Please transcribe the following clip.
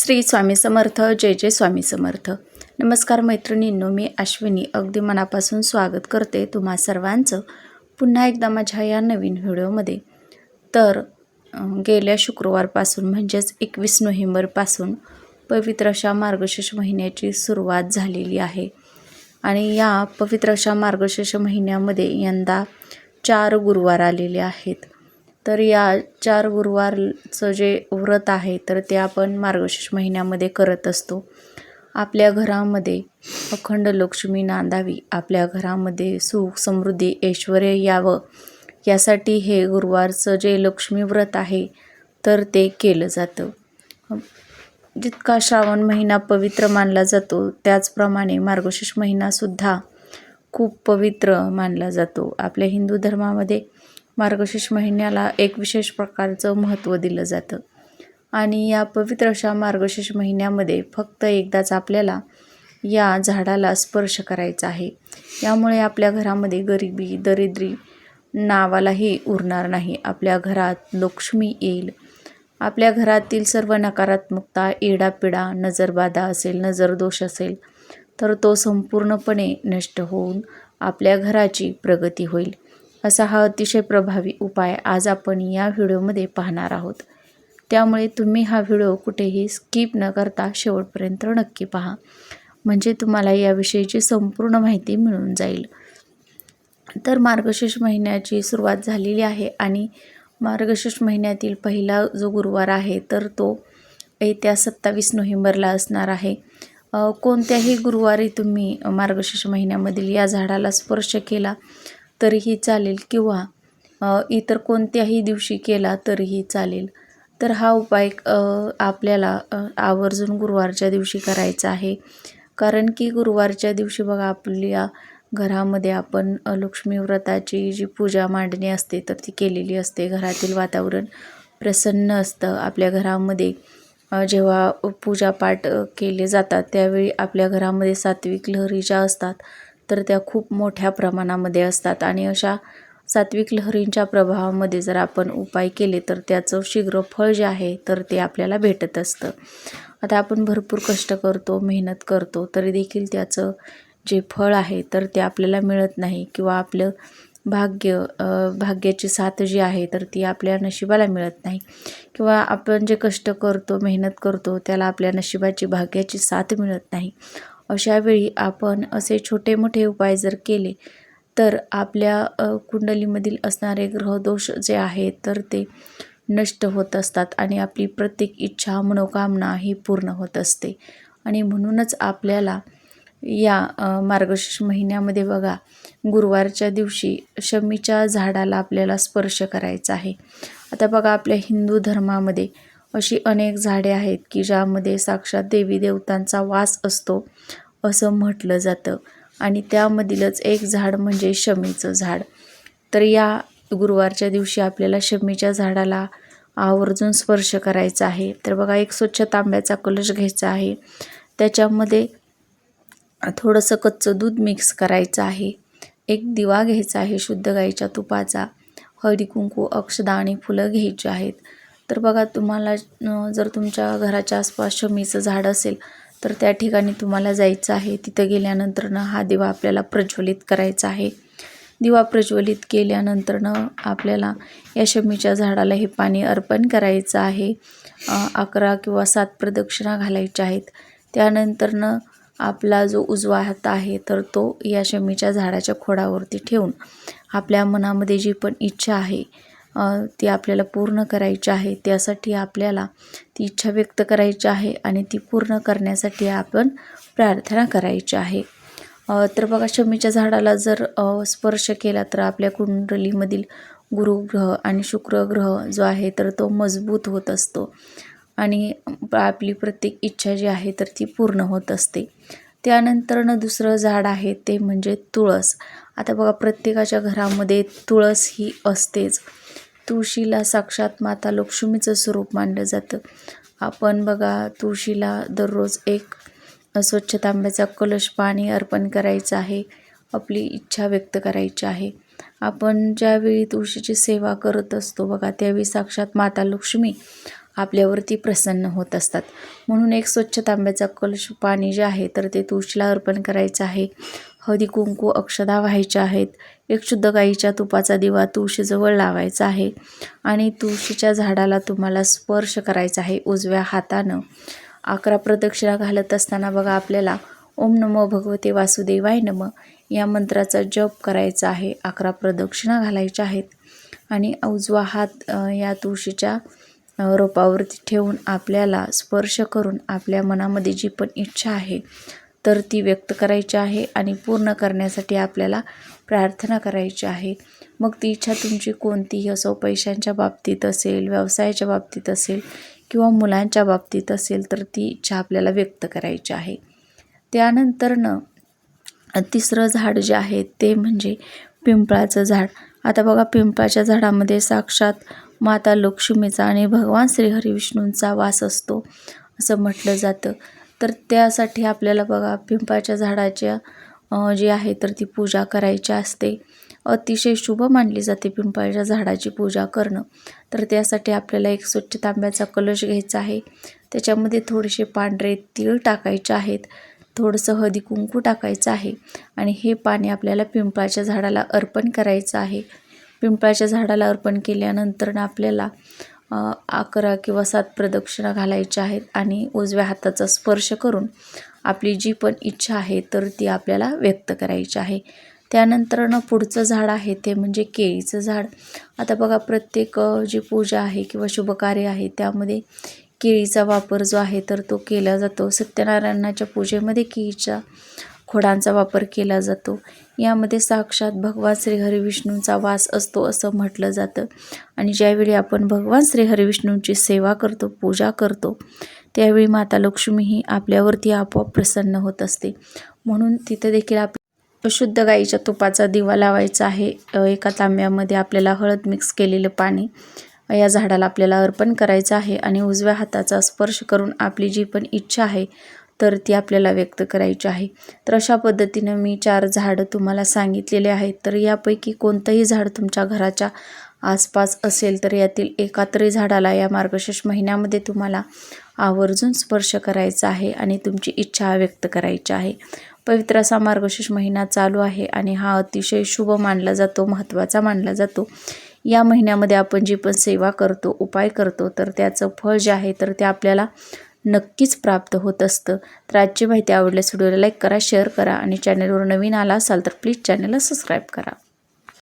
श्री स्वामी समर्थ जय जय स्वामी समर्थ. नमस्कार मैत्रिणींनो मी अश्विनी. अगदी मनापासून स्वागत करते तुम्हा सर्वांचं पुन्हा एकदा माझ्या या नवीन व्हिडिओमध्ये. तर गेल्या शुक्रवारपासून म्हणजेच एकवीस नोव्हेंबरपासून पवित्र अशा मार्गशीर्ष महिन्याची सुरुवात झालेली आहे. आणि या पवित्र अशा मार्गशीर्ष महिन्यामध्ये यंदा चार गुरुवार आलेले आहेत. तर या चार गुरुवारचं जे व्रत आहे तर ते आपण मार्गशीर्ष महिन्यामध्ये करत असतो. आपल्या घरामध्ये अखंड लक्ष्मी नांदावी आपल्या घरामध्ये सुख समृद्धी ऐश्वर यावं. यासाठी हे गुरुवारचं जे लक्ष्मी व्रत आहे तर ते केलं जातं. जितका श्रावण महिना पवित्र मानला जातो त्याचप्रमाणे मार्गशीर्ष महिनासुद्धा खूप पवित्र मानला जातो. आपल्या हिंदू धर्मामध्ये मार्गशीर्ष महिन्याला एक विशेष प्रकारचं महत्त्व दिलं जातं. आणि या पवित्र अशा मार्गशीर्ष महिन्यामध्ये फक्त एकदाच आपल्याला या झाडाला स्पर्श करायचा आहे. यामुळे आपल्या घरामध्ये गरिबी दरिद्री नावालाही उरणार नाही. आपल्या घरात लक्ष्मी येईल. आपल्या घरातील सर्व नकारात्मकता एडापिडा नजरबाधा असेल नजरदोष असेल तर तो संपूर्णपणे नष्ट होऊन आपल्या घराची प्रगती होईल. असा हा अतिशय प्रभावी उपाय आज आपण या व्हिडिओमध्ये पाहणार आहोत. त्यामुळे तुम्ही हा व्हिडिओ कुठेही स्किप न करता शेवटपर्यंत नक्की पहा. म्हणजे तुम्हाला याविषयीची संपूर्ण माहिती मिळून जाईल. तर मार्गशीर्ष महिन्याची सुरुवात झालेली आहे आणि मार्गशीर्ष महिन्यातील पहिला जो गुरुवार आहे तर तो येत्या सत्तावीस नोव्हेंबरला असणार आहे. कोणत्याही गुरुवारी तुम्ही मार्गशीर्ष महिन्यामधील या झाडाला स्पर्श केला तरीही चालेल किंवा इतर कोणत्याही दिवशी केला तरीही चालेल. तर हा उपाय आपल्याला आवर्जून गुरुवारच्या दिवशी करायचा आहे. कारण की गुरुवारच्या दिवशी बघा आपल्या घरामध्ये आपण लक्ष्मीव्रताची लक्ष्मी व्रताची जी पूजा मांडणी असते तर ती केलेली असते. घरातील वातावरण प्रसन्न असतं. आपल्या घरामध्ये जेव्हा पूजापाठ केले जातात त्यावेळी आपल्या घरामध्ये सात्विक लहरी ज्या असतात तर त्या खूप मोठ्या प्रमाणामध्ये असतात. आणि अशा सात्विक लहरींच्या प्रभावामध्ये जर आपण उपाय केले तर त्याचं शीघ्र फळ जे आहे तर ते आपल्याला भेटत असतं. आता आपण भरपूर कष्ट करतो मेहनत करतो तरी देखील त्याचं जे फळ आहे तर ते आपल्याला मिळत नाही. किंवा आपलं भाग्य भाग्याची साथ जी आहे तर ती आपल्या नशिबाला मिळत नाही. किंवा आपण जे कष्ट करतो मेहनत करतो त्याला आपल्या नशिबाची भाग्याची साथ मिळत नाही. अशावेळी आपण असे छोटे मोठे उपाय जर केले तर आपल्या कुंडलीमधील असणारे ग्रहदोष जे आहेत तर ते नष्ट होत असतात आणि आपली प्रत्येक इच्छा मनोकामना ही पूर्ण होत असते. आणि म्हणूनच आपल्याला या मार्गशीर्ष महिन्यामध्ये बघा गुरुवारच्या दिवशी शमीच्या झाडाला आपल्याला स्पर्श करायचा आहे. आता बघा आपल्या हिंदू धर्मामध्ये अशी अनेक झाडे आहेत की ज्यामध्ये साक्षात देवी देवतांचा वास असतो असं म्हटलं जातं. आणि त्यामधीलच एक झाड म्हणजे शमीचं झाड. तर या गुरुवारच्या दिवशी आपल्याला शमीच्या झाडाला आवर्जून स्पर्श करायचा आहे. तर बघा एक स्वच्छ तांब्याचा कलश घ्यायचा आहे. त्याच्यामध्ये थोडंसं कच्चं दूध मिक्स करायचं आहे. एक दिवा घ्यायचा आहे शुद्ध गाईच्या तुपाचा. हळदी कुंकू अक्षदा आणि फुलं घ्यायची आहेत. तर बघा तुम्हाला जर तुमच्या घराच्या आसपास शमीचं झाड असेल तर त्या ठिकाणी तुम्हाला जायचं आहे. तिथं गेल्यानंतरनं हा दिवा आपल्याला प्रज्वलित करायचा आहे. दिवा प्रज्वलित केल्यानंतरनं आपल्याला या शमीच्या झाडाला हे पाणी अर्पण करायचं आहे. अकरा किंवा सात प्रदक्षिणा घालायच्या आहेत. त्यानंतरनं आपला जो उजवा हात आहे तर तो या शमीच्या झाडाच्या खोडावरती ठेवून आपल्या मनामध्ये जी पण इच्छा आहे ती आपल्याला पूर्ण करायची आहे. त्यासाठी आपल्याला ती इच्छा व्यक्त करायची आहे आणि ती पूर्ण करण्यासाठी आपण प्रार्थना करायची आहे. तर बघा शमीच्या झाडाला जर स्पर्श केला तर आपल्या कुंडलीमधील गुरुग्रह आणि शुक्रग्रह जो आहे तर तो मजबूत होत असतो. आणि आपली प्रत्येक इच्छा जी आहे तर ती पूर्ण होत असते. त्यानंतरनं दुसरं झाड आहे ते म्हणजे तुळस. आता बघा प्रत्येकाच्या घरामध्ये तुळस ही असतेच. तुळशीला साक्षात माता लक्ष्मीचं स्वरूप मानलं जातं. आपण बघा तुळशीला दररोज एक स्वच्छ तांब्याचा कलश पाणी अर्पण करायचं आहे आपली इच्छा व्यक्त करायची आहे. आपण ज्यावेळी तुळशीची सेवा करत असतो बघा त्यावेळी साक्षात माता लक्ष्मी आपल्यावरती प्रसन्न होत असतात. म्हणून एक स्वच्छ तांब्याचा कलश पाणी जे आहे तर ते तुळशीला अर्पण करायचं आहे. हळदी कुंकू अक्षदा व्हायच्या आहेत. एक शुद्ध गाईच्या तुपाचा दिवा तुळशीजवळ लावायचा आहे आणि तुळशीच्या झाडाला तुम्हाला स्पर्श करायचा आहे उजव्या हातानं. अकरा प्रदक्षिणा घालत असताना बघा आपल्याला ओम नमो भगवते वासुदेवाय नम या मंत्राचा जप करायचा आहे. अकरा प्रदक्षिणा घालायच्या आहेत आणि उजवा हात या तुळशीच्या रोपावरती ठेवून आपल्याला स्पर्श करून आपल्या मनामध्ये जी पण इच्छा आहे तर ती व्यक्त करायची आहे आणि पूर्ण करण्यासाठी आपल्याला प्रार्थना करायची आहे. मग ती इच्छा तुमची कोणतीही असो पैशांच्या बाबतीत असेल व्यवसायाच्या बाबतीत असेल किंवा मुलांच्या बाबतीत असेल तर ती इच्छा आपल्याला व्यक्त करायची आहे. त्यानंतरनं तिसरं झाड जे आहे ते म्हणजे पिंपळाचं झाड. आता बघा पिंपळाच्या झाडामध्ये साक्षात माता लक्ष्मीचा आणि भगवान श्रीहरी विष्णूंचा वास असतो असं म्हटलं जातं. तर त्यासाठी आपल्याला बघा पिंपळाच्या झाडाच्या जी आहे तर ती पूजा करायची असते. अतिशय शुभ मानली जाते पिंपळाच्या झाडाची पूजा करणं. तर त्यासाठी आपल्याला एक स्वच्छ तांब्याचा कलश घ्यायचा आहे. त्याच्यामध्ये थोडेसे पांढरे तीळ टाकायचे आहेत. थोडंसं हळदी कुंकू टाकायचं आहे. आणि हे पाणी आपल्याला पिंपळाच्या झाडाला अर्पण करायचं आहे. पिंपळाच्या झाडाला अर्पण केल्यानंतर आपल्याला अकरा किंवा सात प्रदक्षिणा घालायच्या आहेत आणि उजव्या हाताचा स्पर्श करून आपली जी पण इच्छा आहे तर ती आपल्याला व्यक्त करायची आहे. त्यानंतरनं पुढचं झाड आहे ते म्हणजे केळीचं झाड. आता बघा प्रत्येक जी पूजा आहे किंवा शुभकार्य आहे त्यामध्ये केळीचा वापर जो आहे तर तो केला जातो. सत्यनारायणाच्या पूजेमध्ये केळीच्या खोडांचा वापर केला जातो. यामध्ये साक्षात भगवान श्रीहरी विष्णूंचा वास असतो असं म्हटलं जातं. आणि ज्यावेळी आपण भगवान श्रीहरी विष्णूंची सेवा करतो पूजा करतो त्यावेळी माता लक्ष्मी ही आपल्यावरती आपोआप प्रसन्न होत असते. म्हणून तिथं देखील आप शुद्ध गाईच्या तुपाचा दिवा लावायचा आहे. एका तांब्यामध्ये आपल्याला हळद मिक्स केलेलं पाणी या झाडाला आपल्याला अर्पण करायचं आहे आणि उजव्या हाताचा स्पर्श करून आपली जी पण इच्छा आहे तर ती आपल्याला व्यक्त करायची आहे. तर अशा पद्धतीनं मी चार झाडं तुम्हाला सांगितलेले आहेत. तर यापैकी कोणतंही झाड तुमच्या घराच्या आसपास असेल तर यातील एका तरी झाडाला या मार्गशीर्ष महिन्यामध्ये तुम्हाला आवर्जून स्पर्श करायचा आहे आणि तुमची इच्छा व्यक्त करायची आहे. पवित्र असा मार्गशीर्ष महिना चालू आहे आणि हा अतिशय शुभ मानला जातो महत्त्वाचा मानला जातो. या महिन्यामध्ये आपण जी पण सेवा करतो उपाय करतो तर त्याचं फळ जे आहे तर ते आपल्याला नक्कीच प्राप्त होत असतं. तर आजची माहिती आवडल्यास व्हिडिओला लाईक करा शेअर करा आणि चॅनलवर नवीन आला असाल तर प्लीज चॅनलला सबस्क्राईब करा.